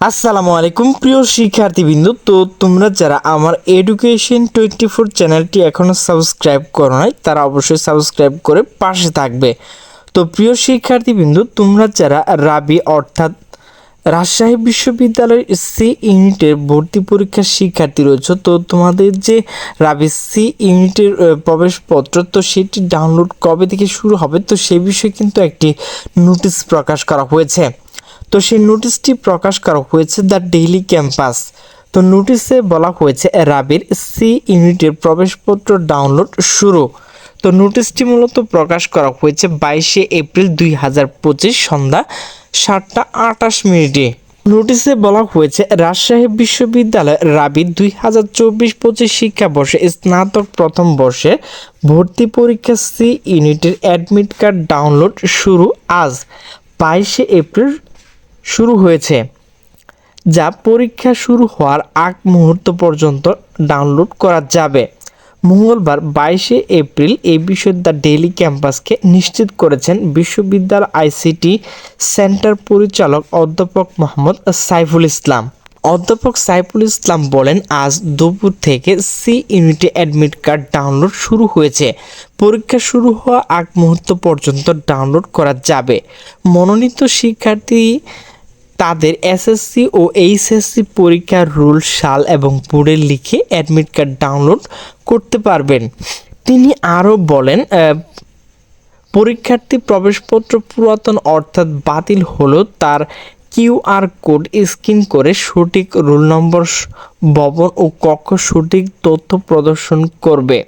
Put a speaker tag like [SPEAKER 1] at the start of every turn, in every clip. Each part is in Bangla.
[SPEAKER 1] আসসালামু আলাইকুম, প্রিয় শিক্ষার্থীবৃন্দ। তো তোমরা যারা আমার এডুকেশন টোয়েন্টি ফোর চ্যানেলটি এখনও সাবস্ক্রাইব করো নাই, তারা অবশ্যই সাবস্ক্রাইব করে পাশে থাকবে। তো প্রিয় শিক্ষার্থীবৃন্দ, তোমরা যারা রাবি অর্থাৎ রাজশাহী বিশ্ববিদ্যালয়ের সি ইউনিটের ভর্তি পরীক্ষার শিক্ষার্থী রয়েছে, তো তোমাদের যে রাবি সি ইউনিটের প্রবেশপত্র, তো সেটি ডাউনলোড কবে থেকে শুরু হবে, তো সে বিষয়ে কিন্তু একটি নোটিশ প্রকাশ করা হয়েছে। তো সেই নোটিশটি প্রকাশ করা হয়েছে দ্য ডেইলি ক্যাম্পাস। তো নোটিশে বলা হয়েছে, রাবির সি ইউনিটের প্রবেশপত্র ডাউনলোড শুরু। তো নোটিশটি মূলত প্রকাশ করা হয়েছে বাইশে এপ্রিল দুই হাজার পঁচিশ সন্ধ্যা সাতটা আটাশ মিনিটে। নোটিশে বলা হয়েছে, রাজশাহী বিশ্ববিদ্যালয় রাবি দুই হাজার চব্বিশ পঁচিশ শিক্ষাবর্ষে স্নাতক প্রথম বর্ষে ভর্তি পরীক্ষা সি ইউনিটের অ্যাডমিট কার্ড ডাউনলোড শুরু আজ। বাইশে এপ্রিল শুরু হয়েছে, যা পরীক্ষা শুরু হওয়ার আগ মুহূর্ত পর্যন্ত ডাউনলোড করা যাবে। মঙ্গলবার বাইশে এপ্রিল এই বিষয়ে দ্য ডেইলি ক্যাম্পাসকে নিশ্চিত করেছেন বিশ্ববিদ্যালয় আইসিটি সেন্টার পরিচালক অধ্যাপক মোহাম্মদ সাইফুল ইসলাম। অধ্যাপক সাইফুল ইসলাম বলেন, আজ দুপুর থেকে সি ইউনিটে অ্যাডমিট কার্ড ডাউনলোড শুরু হয়েছে। পরীক্ষা শুরু হওয়া আগ মুহূর্ত পর্যন্ত ডাউনলোড করা যাবে। মনোনীত শিক্ষার্থী তাদের এসএসসি ও এইচএসসি পরীক্ষার রুল, সাল এবং বোর্ডে লিখে অ্যাডমিট কার্ড ডাউনলোড করতে পারবেন। তিনি আরও বলেন পরীক্ষার্থী প্রবেশপত্র পুরাতন অর্থাৎ বাতিল হলেও তার কিউআর কোড স্ক্যান করে সঠিক রোল নম্বর, ভবন ও কক্ষ সঠিক তথ্য প্রদর্শন করবে।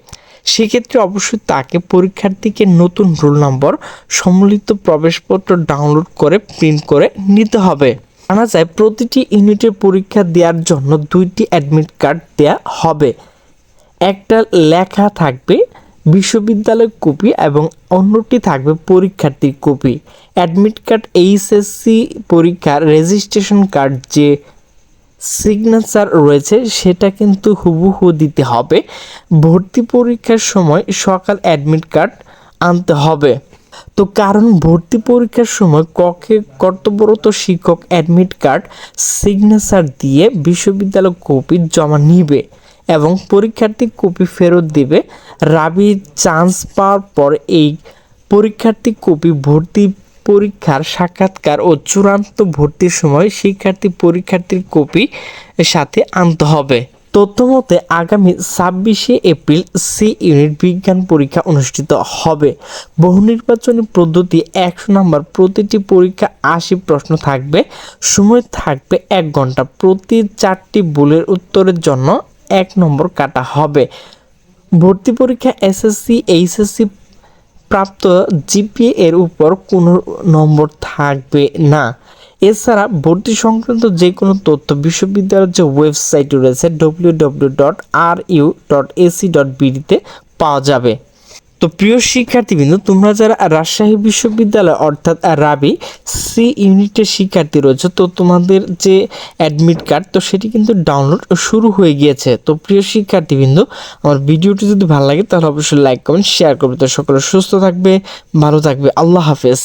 [SPEAKER 1] সেক্ষেত্রে অবশ্যই তাকে পরীক্ষার্থীকে নতুন রোল নম্বর সম্মিলিত প্রবেশপত্র ডাউনলোড করে প্রিন্ট করে নিতে হবে। জানা যায় প্রতিটি ইউনিটের পরীক্ষা দেওয়ার জন্য দুইটি অ্যাডমিট কার্ড দেওয়া হবে। একটা লেখা থাকবে বিশ্ববিদ্যালয় কপি এবং অন্যটি থাকবে পরীক্ষার্থীর কপি। অ্যাডমিট কার্ড এইচএসসি পরীক্ষার রেজিস্ট্রেশন কার্ড যে সিগনেচার রয়েছে, সেটা কিন্তু হুবহু দিতে হবে। ভর্তি পরীক্ষার সময় সকাল অ্যাডমিট কার্ড আনতে হবে। তো কারণ ভর্তি পরীক্ষার সময় কক্ষে কর্তব্যরত শিক্ষক অ্যাডমিট কার্ড সিগনেচার দিয়ে বিশ্ববিদ্যালয় কপি জমা নিবে এবং পরীক্ষার্থী কপি ফেরত দিবে। রাবি চান্স পাওয়ার পর এই পরীক্ষার্থী কপি ভর্তি পরীক্ষার সাক্ষাৎকার ও চূড়ান্ত ভর্তির সময় শিক্ষার্থী পরীক্ষার্থীর কপি সাথে আনতে হবে। তথ্যমতে, আগামী ছাব্বিশে এপ্রিল সি ইউনিট বিজ্ঞান পরীক্ষা অনুষ্ঠিত হবে। বহু নির্বাচনী পদ্ধতি একশো নম্বর প্রতিটি পরীক্ষা আশি প্রশ্ন থাকবে। সময় থাকবে এক ঘণ্টা। প্রতি চারটি ভুলের উত্তরের জন্য এক নম্বর কাটা হবে। ভর্তি পরীক্ষা এসএসসি, এইচএসসি প্রাপ্ত জিপিএ এর উপর কোনো নম্বর থাকবে না। এছাড়া ভর্তি সংক্রান্ত যে কোনো তথ্য বিশ্ববিদ্যালয়ের যে ওয়েবসাইট রয়েছে W W dot R U dot AC dot বিডিতে পাওয়া যাবে। তো প্রিয় শিক্ষার্থীবৃন্দ, তোমরা যারা রাজশাহী বিশ্ববিদ্যালয় অর্থাৎ রাবি সি ইউনিটের শিক্ষার্থী রয়েছে, তো তোমাদের যে অ্যাডমিট কার্ড, তো সেটি কিন্তু ডাউনলোড শুরু হয়ে গিয়েছে। তো প্রিয় শিক্ষার্থীবৃন্দ, আমার ভিডিওটি যদি ভালো লাগে, তাহলে অবশ্যই লাইক, কমেন্ট, শেয়ার করবে। তো সকলে সুস্থ থাকবে, ভালো থাকবে। আল্লাহ হাফেজ।